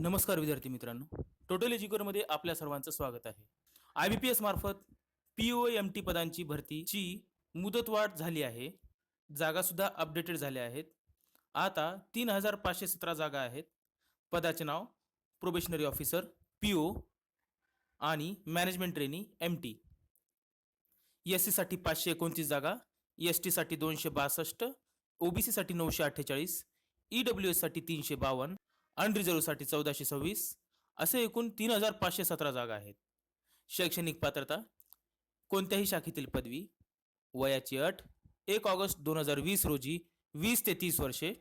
नमस्कार विद्यार्थी मित्रांनो. टोटल एज्युकरमध्ये आपल्या सर्वांचं स्वागत आहे. आय बी पी एस मार्फत पी ओ एम टी पदांची भरतीची मुदतवाढ झाली आहे. जागासुद्धा अपडेटेड झाल्या आहेत. आता तीन हजार पाचशे सतरा जागा आहेत. पदाचे नाव प्रोबेशनरी ऑफिसर पी ओ आणि management trainee M T S सीसाठी पाचशे एकोणतीस जागा एस टीसाठी दोनशे बासष्ट ओबीसीसाठी नऊशे अठ्ठेचाळीस ई डब्ल्यू एससाठी तीनशे बावन्न अनरिझर्वसाठी चौदाशे सव्वीस असे एकूण तीन हजार पाचशे सतरा जागा आहेत. शैक्षणिक पात्रता कोणत्याही शाखेतील पदवी वयाची अट एक ऑगस्ट दोन हजार वीस रोजी वीस ते तीस वर्षे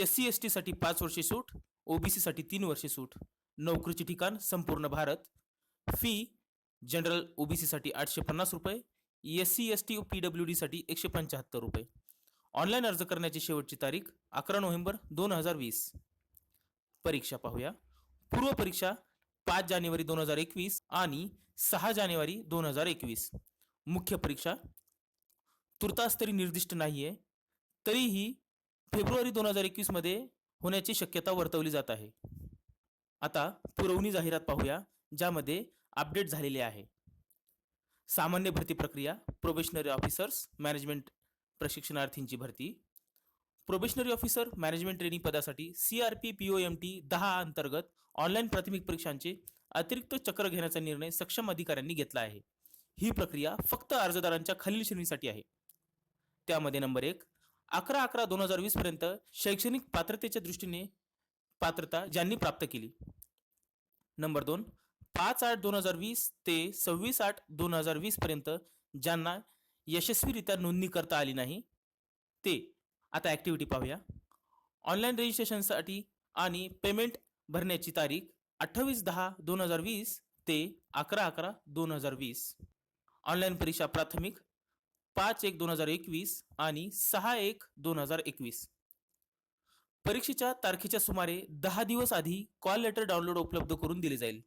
एस सी एस टीसाठी पाच वर्षे सूट ओबीसीसाठी तीन वर्षे सूट नोकरीचे ठिकाण संपूर्ण भारत फी जनरल ओबीसीसाठी आठशे पन्नास रुपये S C S T P W डीसाठी एकशे पंच्याहत्तर रुपये. ऑनलाईन अर्ज करण्याची शेवटची तारीख अकरा नोव्हेंबर दोन हजार वीस. परीक्षा पाहूया. पूर्व परीक्षा पाच जानेवारी दोन हजार एकवीस आणि सहा जानेवारी दोन हजार एकवीस. मुख्य परीक्षा तुर्तास तरी निर्दिष्ट नाही आहे तरीही फेब्रुवारी दोन हजार एकवीसमध्ये होण्याची शक्यता वर्तवली जात आहे. आता पुरवणी जाहिरात पाहूया ज्यामध्ये अपडेट झालेले आहे. सामान्य भरती प्रक्रिया प्रोबेशनरी ऑफिसर्स मॅनेजमेंट प्रशिक्षणार्थींची भरती प्रोबेशनरी ऑफिसर मॅनेजमेंट ट्रेनिंग पदासाठी C R P P O M T दहा अंतर्गत ऑनलाईन प्राथमिक परीक्षांचे अतिरिक्त चक्र घेण्याचा निर्णय सक्षम अधिकाऱ्यांनी घेतला आहे. ही प्रक्रिया फक्त अर्जदारांच्या खालील श्रेणीसाठी आहे. त्यामध्ये नंबर एक अकरा अकरा दोन हजार वीस पर्यंत शैक्षणिक पात्रतेच्या दृष्टीने पात्रता ज्यांनी प्राप्त केली. नंबर दोन पाच आठ दोन हजार वीस ते सव्वीस आठ दोन हजार वीस पर्यंत ज्यांना यशस्वीरित्या नोंदणी करता आली नाही ते आता ॲक्टिव्हिटी पाहूया. ऑनलाईन रजिस्ट्रेशनसाठी आणि पेमेंट भरण्याची तारीख अठ्ठावीस दहा दोन हजार वीस ते अकरा अकरा दोन हजार वीस. ऑनलाईन परीक्षा प्राथमिक पाच एक दोन हजार एकवीस आणि सहा एक दोन हजार एकवीस. परीक्षेच्या तारखेच्या सुमारे दहा दिवस आधी कॉल लेटर डाउनलोड उपलब्ध करून दिले जाईल.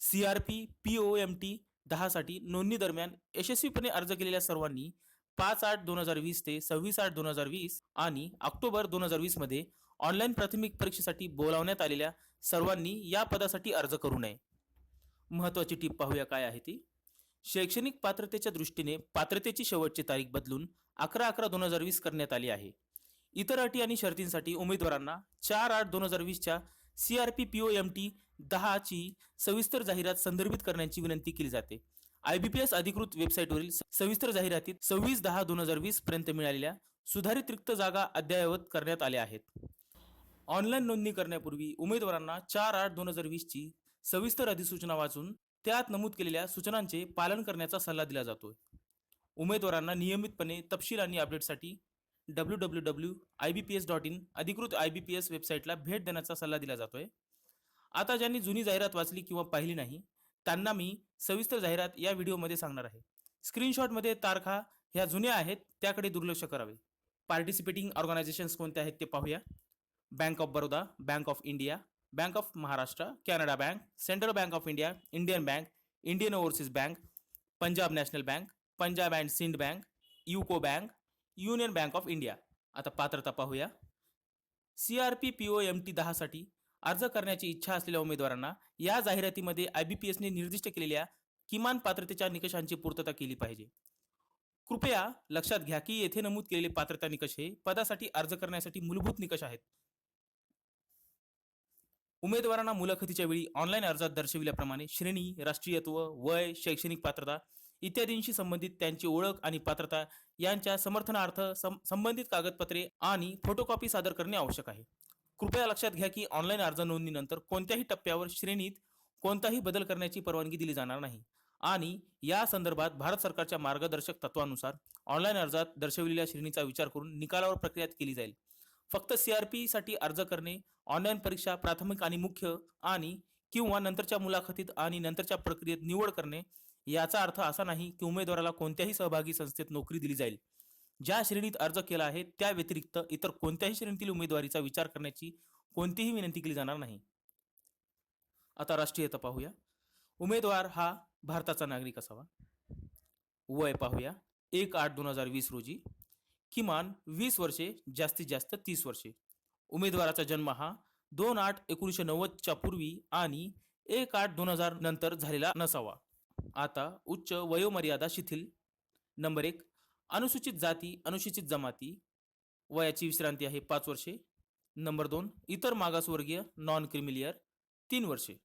C R P P O M T दहासाठी नोंदणी दरम्यान यशस्वीपणे अर्ज केलेल्या सर्वांनी पाच आठ दोन हजार वीस ते सव्वीस आठ दोन हजार वीस आणि ऑक्टोबर दोन हजार वीसमध्ये ऑनलाईन प्राथमिक परीक्षेसाठी बोलावण्यात आलेल्या सर्वांनी या पदासाठी अर्ज करू नये. महत्वाची टीप पाहूया काय आहे ती. शैक्षणिक पात्रतेच्या दृष्टीने पात्रतेची शेवटची तारीख बदलून अकरा अकरा दोन हजार वीस करण्यात आली आहे. इतर अटी आणि शर्तींसाठी उमेदवारांना चार आठ दोन हजार वीसच्या C R P P O M T दहाची सविस्तर जाहिरात संदर्भित करण्याची विनंती केली जाते. आय बी पी एस अधिकृत वेबसाईटवरील सविस्तर जाहिरातीत सव्वीस दहा दोन हजार वीस पर्यंत मिळालेल्या सुधारित रिक्त जागा अद्ययावत करण्यात आल्या आहेत. ऑनलाईन नोंदणी करण्यापूर्वी उमेदवारांना चार आठ दोन हजार वीसची सविस्तर अधिसूचना वाचून त्यात नमूद केलेल्या सूचनांचे पालन करण्याचा सल्ला दिला जातोय. उमेदवारांना नियमितपणे तपशील आणि अपडेटसाठी W W W I B P S dot in अधिकृत आय बी पी एस वेबसाईटला भेट देण्याचा सल्ला दिला जातोय. आता ज्यांनी जुनी जाहिरात वाचली किंवा पाहिली नाही त्यांना मी सविस्तर जाहिरात या व्हिडिओमध्ये सांगणार आहे. स्क्रीनशॉटमध्ये तारखा ह्या जुन्या आहेत त्याकडे दुर्लक्ष करावे. पार्टिसिपेटिंग ऑर्गनायझेशन्स कोणत्या आहेत ते पाहूया. Bank of Baroda bank of India bank of Maharashtra Canara bank central bank of India Indian bank Indian overseas bank Punjab national bank Punjab and Sindh bank UCO bank union bank of India आता पात्रता पाहूया. C R P P O M T दहासाठी अर्ज करण्याची इच्छा असलेल्या उमेदवारांना या जाहिरातीमध्ये आय बी पी एसने निर्दिष्ट केलेल्या किमान पात्रतेच्या निकषांची पूर्तता केली पाहिजे. कृपया लक्षात घ्या की येथे नमूद केलेले पात्रता निकष हे पदासाठी अर्ज करण्यासाठी मूलभूत निकष आहेत. उमेदवारांना मुलाखतीच्या वेळी ऑनलाईन अर्जात दर्शविल्याप्रमाणे श्रेणी राष्ट्रीयत्व वय शैक्षणिक पात्रता इत्यादींशी संबंधित त्यांची ओळख आणि पात्रता यांच्या समर्थनार्थ सं- संबंधित कागदपत्रे आणि फोटोकॉपी सादर करणे आवश्यक आहे. कृपया लक्षात घ्या की ऑनलाईन अर्ज नोंदणीनंतर कोणत्याही टप्प्यावर श्रेणीत कोणताही बदल करण्याची परवानगी दिली जाणार नाही. आणि या संदर्भात भारत सरकारच्या मार्गदर्शक तत्वानुसार ऑनलाईन अर्जात दर्शविलेल्या श्रेणीचा विचार करून निकालावर प्रक्रिया केली जाईल. फक्त सीआरपी साठी अर्ज करणे ऑनलाईन परीक्षा प्राथमिक आणि मुख्य आणि किंवा नंतरच्या मुलाखतीत आणि नंतरच्या प्रक्रियेत निवड करणे याचा अर्थ असा नाही की उमेदवाराला कोणत्याही सहभागी संस्थेत नोकरी दिली जाईल. ज्या श्रेणीत अर्ज केला आहे त्या व्यतिरिक्त इतर कोणत्याही श्रेणीतील उमेदवारीचा विचार करण्याची कोणतीही विनंती केली जाणार नाही. आता राष्ट्रीयता पाहूया. उमेदवार हा भारताचा नागरिक असावा. वय पाहूया. एक आठ दोन हजार वीस रोजी किमान वीस वर्षे जास्तीत जास्त तीस वर्षे. उमेदवाराचा जन्म हा दोन आठ एकोणीसशे नव्वदच्या पूर्वी आणि एक आठ दोन हजार नंतर झालेला नसावा. आता उच्च वयोमर्यादा शिथिल. नंबर एक अनुसूचित जाती अनुसूचित जमाती वयाची विश्रांती आहे पाच वर्षे. नंबर दोन इतर मागासवर्गीय नॉन क्रिमिलियर तीन वर्षे.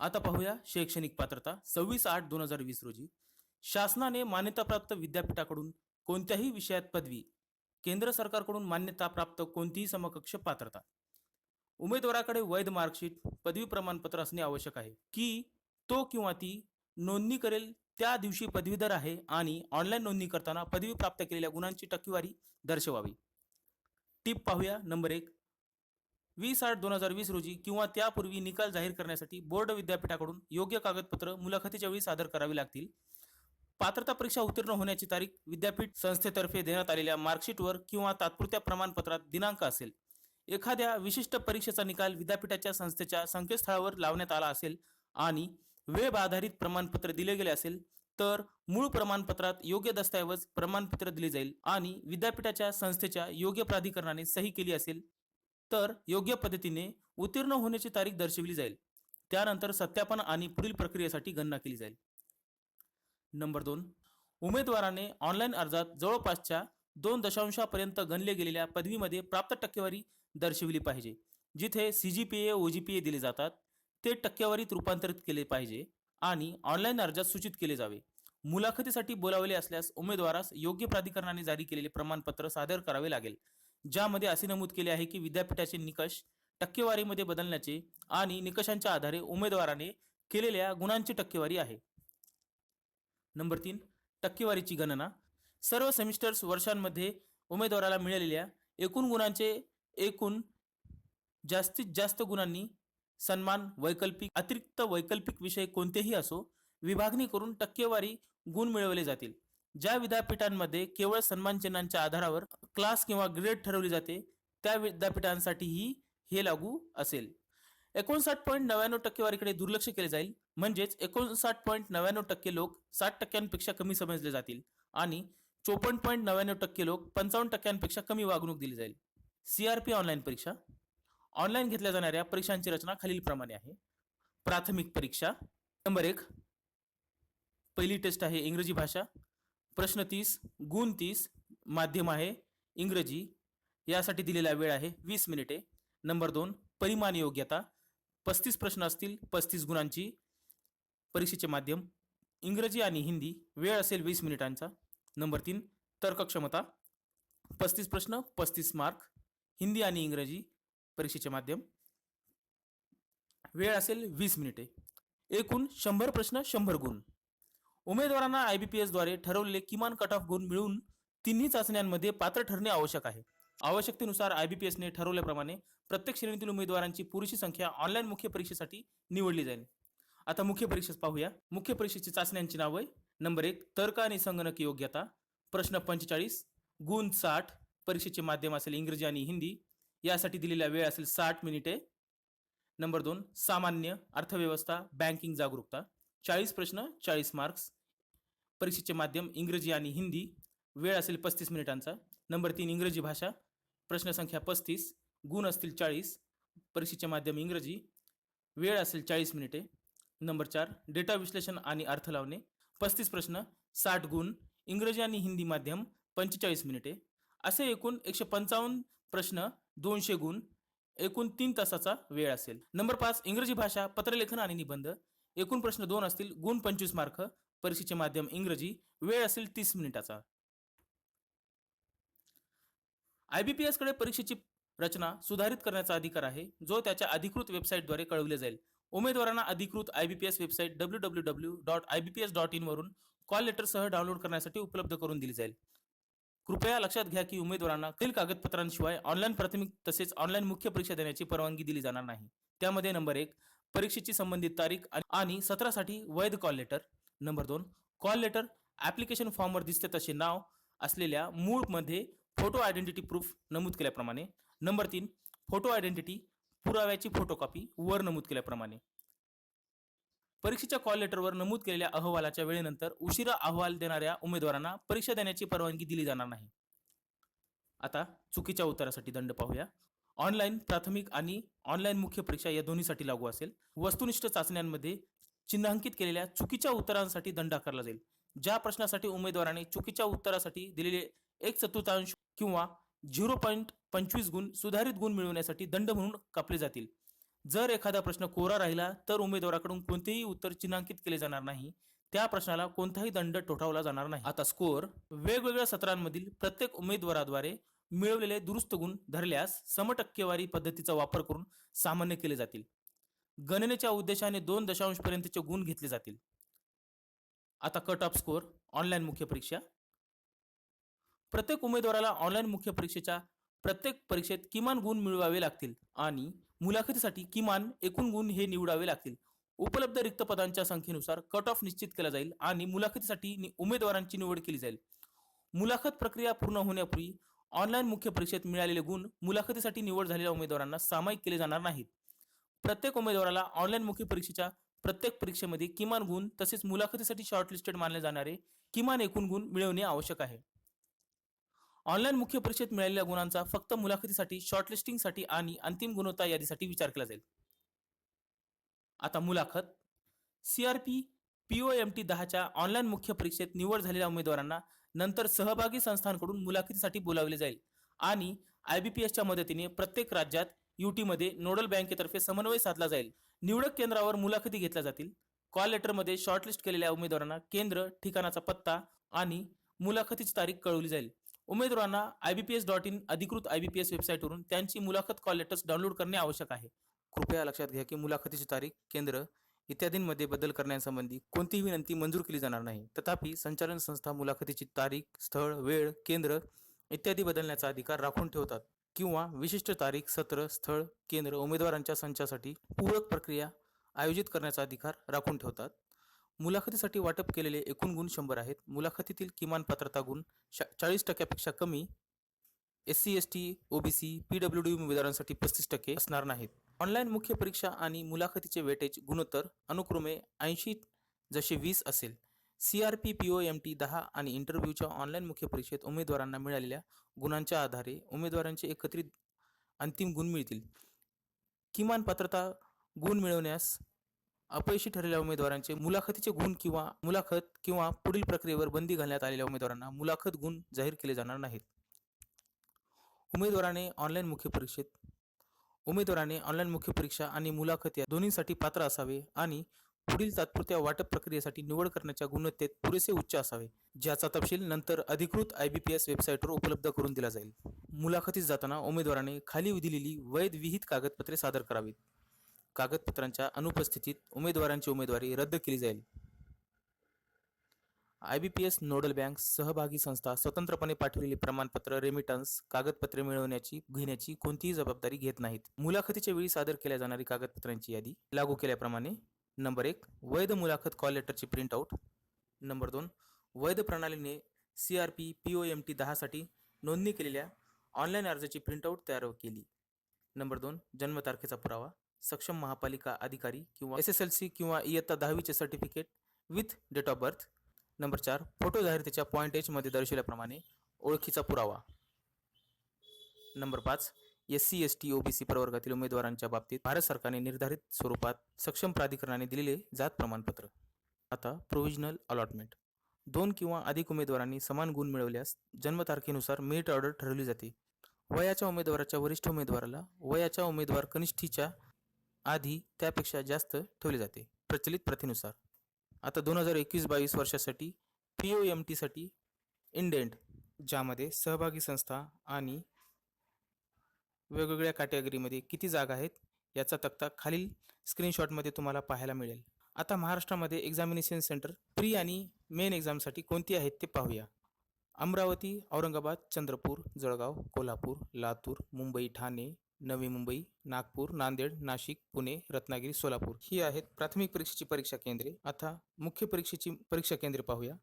आता पाहूया शैक्षणिक पात्रता. सव्वीस आठ दोन हजार वीस रोजी शासनाने मान्यताप्राप्त विद्यापीठाकडून कोणत्याही विषयात पदवी केंद्र सरकारकडून मान्यताप्राप्त कोणतीही समकक्ष पात्रता. उमेदवाराकडे वैध मार्कशीट पदवी प्रमाणपत्र असणे आवश्यक आहे की तो किंवा ती नोंदणी करेल त्या दिवशी पदवीधर आहे आणि ऑनलाईन नोंदणी करताना पदवी प्राप्त केलेल्या गुणांची टक्केवारी दर्शवावी. टिप पाहूया नंबर एक. वीस आठ दोन हजार वीस रोजी किंवा त्यापूर्वी निकाल जाहीर करण्यासाठी बोर्ड विद्यापीठाकडून योग्य कागदपत्र मुलाखतीच्या वेळी सादर करावी लागतील. पात्रता परीक्षा उत्तीर्ण होण्याची तारीख विद्यापीठ संस्थेतर्फे देण्यात आलेल्या मार्कशीटवर किंवा तात्पुरत्या प्रमाणपत्रात दिनांक असेल. एखाद्या विशिष्ट परीक्षेचा निकाल विद्यापीठाच्या संस्थेच्या संकेतस्थळावर लावण्यात आला असेल आणि वेब आधारित प्रमाणपत्र दिले गेले असेल तर मूळ प्रमाणपत्रात योग्य दस्तऐवज प्रमाणपत्र दिले जाईल आणि विद्यापीठाच्या संस्थेच्या योग्य प्राधिकरणाने सही केली असेल तर योग्य पद्धतीने उत्तीर्ण होण्याची तारीख दर्शविली जाईल. त्यानंतर सत्यापन आणि पुढील प्रक्रियेसाठी गणना केली जाईल. नंबर दोन उमेदवाराने ऑनलाईन अर्जात जवळपासच्या दोन दशांशापर्यंत गणले गेलेल्या पदवीमध्ये प्राप्त टक्केवारी दर्शविली पाहिजे जिथे C G P A or G P A दिले जातात. ते टक्केवारीत रूपांतरित केले पाहिजे आणि ऑनलाईन अर्जात सूचित केले जावे. मुलाखतीसाठी बोलावले असल्यास उमेदवारास योग्य प्राधिकरणाने जारी केलेले प्रमाणपत्र सादर करावे लागेल. ज्यामध्ये असे नमूद केले आहे की विद्यापीठाचे निकष टक्केवारीमध्ये बदलण्याचे आणि निकषांच्या आधारे उमेदवाराने केलेल्या गुणांची टक्केवारी आहे. नंबर तीन टक्केवारीची गणना. सर्व सेमिस्टर्स वर्षांमध्ये उमेदवाराला मिळालेल्या एकूण गुणांचे एकूण जास्तीत जास्त गुणांनी सन्मान वैकल्पिक अतिरिक्त वैकल्पिक विषय कोणतेही असो विभागणी करून टक्केवारी गुण मिळवले जातील. ज्या विद्यापीठांमध्ये केवळ सन्मान चिन्हांच्या आधारावर क्लास किंवा ग्रेड ठरवली जाते त्या विद्यापीठांसाठीही हे लागू असेल. एकोणसाठ पॉईंट नव्याण्णव टक्केवारीकडे दुर्लक्ष केले जाईल. म्हणजेच एकोणसाठ पॉईंट नव्याण्णव टक्के लोक साठ टक्क्यांपेक्षा कमी समजले जातील आणि चोपन्न पॉईंट नव्याण्णव टक्के लोक पंचावन्न टक्क्यांपेक्षा कमी वागणूक दिली जाईल. सीआरपी ऑनलाईन परीक्षा. ऑनलाईन घेतल्या जाणाऱ्या परीक्षांची रचना खालीलप्रमाणे आहे. प्राथमिक परीक्षा नंबर एक पहिली टेस्ट आहे इंग्रजी भाषा. प्रश्न तीस गुण तीस माध्यम आहे इंग्रजी. यासाठी दिलेला वेळ आहे वीस मिनिटे. नंबर दोन परिमाण योग्यता. पस्तीस प्रश्न असतील पस्तीस गुणांची परीक्षेचे माध्यम. इंग्रजी आणि हिंदी वेळ असेल वीस मिनिटांचा. नंबर तीन तर्कक्षमता. पस्तीस प्रश्न पस्तीस मार्क. हिंदी आणि इंग्रजी परीक्षेचे माध्यम. वेळ असेल वीस मिनिटे. एकूण शंभर प्रश्न शंभर गुण. उमेदवारांना आय बी पी एसद्वारे ठरवलेले किमान कट ऑफ गुण मिळून तिन्ही चाचण्यांमध्ये पात्र ठरणे आवश्यक आहे. आवश्यकतेनुसार आय बी पी एसने ठरवल्याप्रमाणे प्रत्येक श्रेणीतील उमेदवारांची पुरेशी संख्या ऑनलाईन मुख्य परीक्षेसाठी निवडली जाईल. आता मुख्य परीक्षेस पाहूया. मुख्य परीक्षेची चाचण्यांची नावे नंबर एक तर्क आणि संगणक योग्यता प्रश्न पंचेचाळीस गुण साठ. परीक्षेचे माध्यम असेल इंग्रजी आणि हिंदी. यासाठी दिलेला वेळ असेल साठ मिनिटे. नंबर दोन सामान्य अर्थव्यवस्था बँकिंग जागरूकता. चाळीस प्रश्न चाळीस मार्क्स परीक्षेचे माध्यम इंग्रजी आणि हिंदी. वेळ असेल पस्तीस मिनिटांचा. नंबर तीन इंग्रजी भाषा. प्रश्नसंख्या पस्तीस गुण असतील चाळीस. परीक्षेचे माध्यम इंग्रजी. वेळ असेल चाळीस मिनिटे. नंबर चार डेटा विश्लेषण आणि अर्थ लावणे. पस्तीस प्रश्न साठ गुण. इंग्रजी आणि हिंदी माध्यम पंचेचाळीस मिनिटे. असे एकूण एकशे पंचावन्न प्रश्न दोनशे गुण एकूण तीन तासाचा वेळ असेल. नंबर पाच इंग्रजी भाषा पत्रलेखन आणि निबंध. एकूण प्रश्न दोन असतील गुण पंचवीस मार्क. परीक्षेचे माध्यम इंग्रजी. वेळ असेल तीस मिनिटाचा. आयबीपीएसकडे परीक्षेची रचना सुधारित करण्याचा अधिकार आहे जो त्याच्या अधिकृत वेबसाईटद्वारे कळवले जाईल. उमेदवारांना अधिकृत IBPS website W W W dot IBPS dot in वरून कॉल लेटरसह डाउनलोड करण्यासाठी उपलब्ध करून दिली जाईल. कृपया लक्षात घ्या की उमेदवारांना खालील कागदपत्रांशिवाय ऑनलाईन प्राथमिक तसेच ऑनलाईन मुख्य परीक्षा देण्याची परवानगी दिली जाणार नाही. त्यामध्ये नंबर एक परीक्षेची संबंधित तारीख आणि- सत्रासाठी वैध कॉल लेटर. नंबर दोन कॉल लेटर ॲप्लिकेशन फॉर्मवर दिसते तसे नाव असलेल्या मूळमध्ये फोटो आयडेंटिटी प्रूफ नमूद केल्याप्रमाणे. नंबर तीन फोटो आयडेंटिटी पुराव्याची फोटोकॉपी वर नमूद केल्याप्रमाणे. परीक्षेच्या कॉल लेटरवर नमूद केलेल्या अहवालाच्या वेळेनंतर उशिरा अहवाल देणाऱ्या उमेदवारांना परीक्षा देण्याची परवानगी दिली जाणार नाही. आता चुकीच्या उत्तरासाठी दंड पाहूया. ऑनलाईन प्राथमिक आणि ऑनलाईन मुख्य परीक्षा या दोन्हीसाठी लागू असेल. वस्तुनिष्ठ चाचण्यांमध्ये चिन्हांकित केलेल्या चुकीच्या उत्तरांसाठी दंड आकारला जाईल. ज्या प्रश्नासाठी उमेदवाराने चुकीच्या उत्तरासाठी दिलेले एक चतुर्थांश किंवा झिरो पॉईंट पंचवीस गुण सुधारित गुण मिळवण्यासाठी दंड म्हणून कापले जातील. जर एखादा प्रश्न कोरा राहिला तर उमेदवाराकडून कोणतेही उत्तर चिन्हांकित केले जाणार नाही. त्या प्रश्नाला कोणताही दंड ठोठावला जाणार नाही. आता स्कोअर वेगवेगळ्या सत्रांमधील प्रत्येक उमेदवाराद्वारे मिळवलेले दुरुस्त गुण धरल्यास समटक्केवारी पद्धतीचा वापर करून सामान्य केले जातील. गणनेच्या उद्देशाने दोन दशांश पर्यंतचे गुण घेतले जातील. आता कट ऑफ स्कोअर ऑनलाईन मुख्य परीक्षा. प्रत्येक उमेदवाराला ऑनलाईन मुख्य परीक्षेच्या प्रत्येक परीक्षेत किमान गुण मिळवावे लागतील आणि मुलाखतीसाठी किमान एकूण गुण हे निवडावे लागतील. उपलब्ध रिक्त पदांच्या संख्येनुसार कट ऑफ निश्चित केला जाईल आणि मुलाखतीसाठी नि- उमेदवारांची निवड केली जाईल. मुलाखत प्रक्रिया पूर्ण होण्यापूर्वी ऑनलाईन मुख्य परीक्षेत मिळालेले गुण मुलाखतीसाठी निवड झालेल्या उमेदवारांना सामायिक केले जाणार नाहीत. प्रत्येक उमेदवाराला ऑनलाईन मुख्य परीक्षेच्या प्रत्येक परीक्षेमध्ये किमान गुण तसेच मुलाखतीसाठी शॉर्टलिस्टेड मानले जाणारे किमान एकूण गुण मिळवणे आवश्यक आहे. ऑनलाईन मुख्य परीक्षेत मिळालेल्या गुणांचा फक्त मुलाखतीसाठी शॉर्टलिस्टिंगसाठी आणि अंतिम गुणवत्ता यादीसाठी विचार केला जाईल. आता मुलाखत. सीआरपी पीओ एम टी दहाच्या ऑनलाईन मुख्य परीक्षेत निवड झालेल्या उमेदवारांना नंतर सहभागी संस्थांकडून मुलाखतीसाठी बोलावले जाईल आणि आय बी पी एसच्या मदतीने प्रत्येक राज्यात युटीमध्ये नोडल बँकेतर्फे समन्वय साधला जाईल. निवडक केंद्रावर मुलाखती घेतल्या जातील. कॉल लेटरमध्ये शॉर्टलिस्ट केलेल्या उमेदवारांना केंद्र ठिकाणाचा पत्ता आणि मुलाखतीची तारीख कळवली जाईल. उमेदवारांना I B P S dot in अधिकृत आय बी पी एस वेबसाईटवरून त्यांची मुलाखत कॉल लेटर्स डाउनलोड करणे आवश्यक आहे. कृपया लक्षात घ्या की मुलाखतीची तारीख केंद्र इत्यादींमध्ये बदल करण्यासंबंधी कोणतीही विनंती मंजूर केली जाणार नाही. तथापि संचालन संस्था मुलाखतीची तारीख स्थळ वेळ केंद्र इत्यादी बदलण्याचा अधिकार राखून ठेवतात किंवा विशिष्ट तारीख सत्र स्थळ केंद्र उमेदवारांच्या संचासाठी पूरक प्रक्रिया आयोजित करण्याचा अधिकार राखून ठेवतात. मुलाखतीसाठी वाटप केलेले एकूण गुण शंभर आहेत. मुलाखतीतील किमान पात्रता गुण चाळीस टक्क्यापेक्षा कमी S C S T OBC P W D उमेदवारांसाठी पस्तीस टक्के असणार नाहीत. ऑनलाईन मुख्य परीक्षा आणि मुलाखतीचे वेटेज गुणोत्तर अनुक्रमे ऐंशी जसे वीस असेल. C R P P O M T दहा आणि इंटरव्ह्यूच्या ऑनलाईन मुख्य परीक्षेत उमेदवारांना मिळालेल्या गुणांच्या आधारे उमेदवारांचे एकत्रित अंतिम गुण मिळतील. किमान पात्रता गुण मिळवण्यास अपयशी ठरलेल्या उमेदवारांचे मुलाखतीचे गुण किंवा मुलाखत किंवा पुढील प्रक्रियेवर बंदी घालण्यात आलेल्या उमेदवारांना मुलाखत गुण जाहीर केले जाणार नाहीत. उमेदवाराने ऑनलाईन मुख्य परीक्षेत उमेदवाराने ऑनलाईन मुख्य परीक्षा आणि मुलाखत या दोन्हीसाठी पात्र असावे आणि पुढील तात्पुरत्या वाटप प्रक्रियेसाठी निवड करण्याच्या गुणवत्तेत पुरेसे उच्च असावे ज्याचा तपशील नंतर अधिकृत आय बी पी एस वेबसाईटवर उपलब्ध करून दिला जाईल. मुलाखतीस जाताना उमेदवाराने खाली दिलेली वैध विहित कागदपत्रे सादर करावीत. कागदपत्रांच्या अनुपस्थितीत उमेदवारांची उमेदवारी रद्द केली जाईल. I B P S nodal bank सहभागी संस्था स्वतंत्रपणे पाठवलेली प्रमाणपत्र रेमिटन्स कागदपत्रे मिळवण्याची घेण्याची कोणतीही जबाबदारी घेत नाहीत. मुलाखतीच्या वेळी सादर केल्या जाणारी कागदपत्रांची यादी लागू केल्याप्रमाणे नंबर एक वैध मुलाखत कॉल लेटरची प्रिंटआउट नंबर दोन वैध प्रणालीने C R P P O M T दहासाठी नोंदणी केलेल्या ऑनलाईन अर्जाची प्रिंटआउट तयार केली. नंबर दोन जन्मतारखेचा पुरावा. सक्षम महापालिका अधिकारी किंवा एस एस एल सी किंवा इयत्ता दहावीचे certificate with date of birth number चार फोटो जाहीरतेच्या पॉईंट एचमध्ये दर्शवल्याप्रमाणे ओळखीचा पुरावा. नंबर पाच S C S T OBC प्रवर्गातील उमेदवारांच्या बाबतीत भारत सरकारने निर्धारित स्वरूपात सक्षम प्राधिकरणाने दिलेले जात प्रमाणपत्र. आता प्रोव्हिजनल अलॉटमेंट दोन किंवा अधिक उमेदवारांनी समान गुण मिळवल्यास जन्मतारखेनुसार मेरिट ऑर्डर ठरवली जाते. वयाच्या उमेदवाराच्या वरिष्ठ उमेदवाराला वयाच्या उमेदवार कनिष्ठीच्या आधी त्यापेक्षा जास्त ठेवले जाते प्रचलित प्रथेनुसार. आता दोन हजार एकवीस बावीस वर्षासाठी पी ओ एम टीसाठी इंडेंट ज्यामध्ये सहभागी संस्था आणि वेगवेगळ्या कॅटेगरीमध्ये किती जागा आहेत याचा तक्ता खालील स्क्रीनशॉटमध्ये तुम्हाला पाहायला मिळेल. आता महाराष्ट्रामध्ये एक्झामिनेशन सेंटर प्री आणि मेन एक्झामसाठी कोणती आहेत ते पाहूया. अमरावती औरंगाबाद चंद्रपूर जळगाव कोल्हापूर लातूर मुंबई ठाणे नवी मुंबई नागपूर नांदेड नाशिक पुणे रत्नागिरी सोलापूर. ही आहेत प्राथमिक परीक्षेची परीक्षा केंद्रे. आता मुख्य परीक्षेची परीक्षा केंद्रे पाहूया.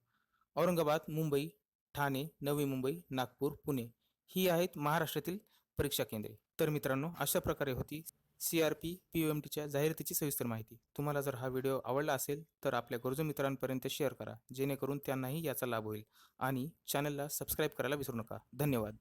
औरंगाबाद मुंबई ठाणे नवी मुंबई नागपूर पुणे. ही आहेत महाराष्ट्रातील परीक्षा केंद्रे. तर मित्रांनो अशा प्रकारे होती C R P P O M टीच्या जाहिरातीची सविस्तर माहिती. तुम्हाला जर हा व्हिडिओ आवडला असेल तर आपल्या गरजू मित्रांपर्यंत शेअर करा. जेणेकरून त्यांनाही याचा लाभ होईल. आणि चॅनलला सबस्क्राईब करायला विसरू नका. धन्यवाद.